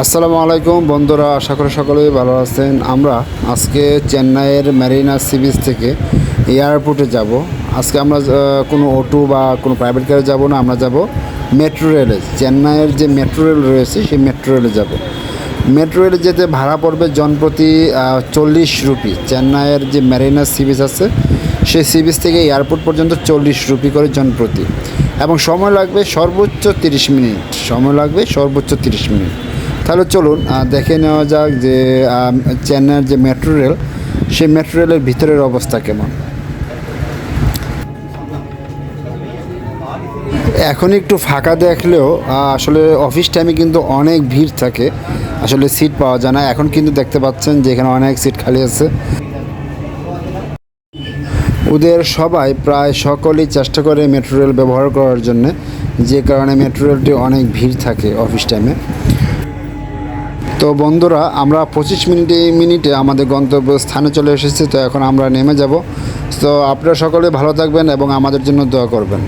আসসালামু আলাইকুম, বন্ধুরা, আশা করি সকলেই ভালো আছেন। আমরা আজকে চেন্নাইয়ের ম্যারিনা সি বিচ থেকে এয়ারপোর্টে যাব। আজকে আমরা কোনো অটো বা কোনো প্রাইভেট কারে যাব না, আমরা যাব মেট্রো রেলে চেন্নাইয়ের যে মেট্রো রেল রয়েছে, সেই মেট্রো রেলে যাব। মেট্রো রেলে যেতে ভাড়া পড়বে জনপ্রতি চল্লিশ রুপি। চেন্নাইয়ের যে ম্যারিনা সি বিচ আছে, সেই সি বিচ থেকে এয়ারপোর্ট পর্যন্ত চল্লিশ রুপি করে জনপ্রতি। এবং সময় লাগবে সর্বোচ্চ তিরিশ মিনিট। সময় লাগবে সর্বোচ্চ তিরিশ মিনিট। তাহলে চলুন দেখে নেওয়া যাক যে চেন্নাইয়ের যে মেট্রো রেল, সেই মেট্রো রেলের ভিতরের অবস্থা কেমন। এখন একটু ফাঁকা দেখলেও আসলে অফিস টাইমে কিন্তু অনেক ভিড় থাকে। আসলে সিট পাওয়া যায় না। এখন কিন্তু দেখতে পাচ্ছেন যে এখানে অনেক সিট খালি আছে। ওদের সবাই প্রায় সকলেই চেষ্টা করে মেট্রো রেল ব্যবহার করার জন্য। যে কারণে মেট্রো রেলটি অনেক ভিড় থাকে অফিস টাইমে তো বন্ধুরা, আমরা পঁচিশ মিনিটে মিনিটে আমাদের গন্তব্য স্থানে চলে এসেছি, তো এখন আমরা নেমে যাব। তো আপনারা সকলে ভালো থাকবেন এবং আমাদের জন্য দোয়া করবেন।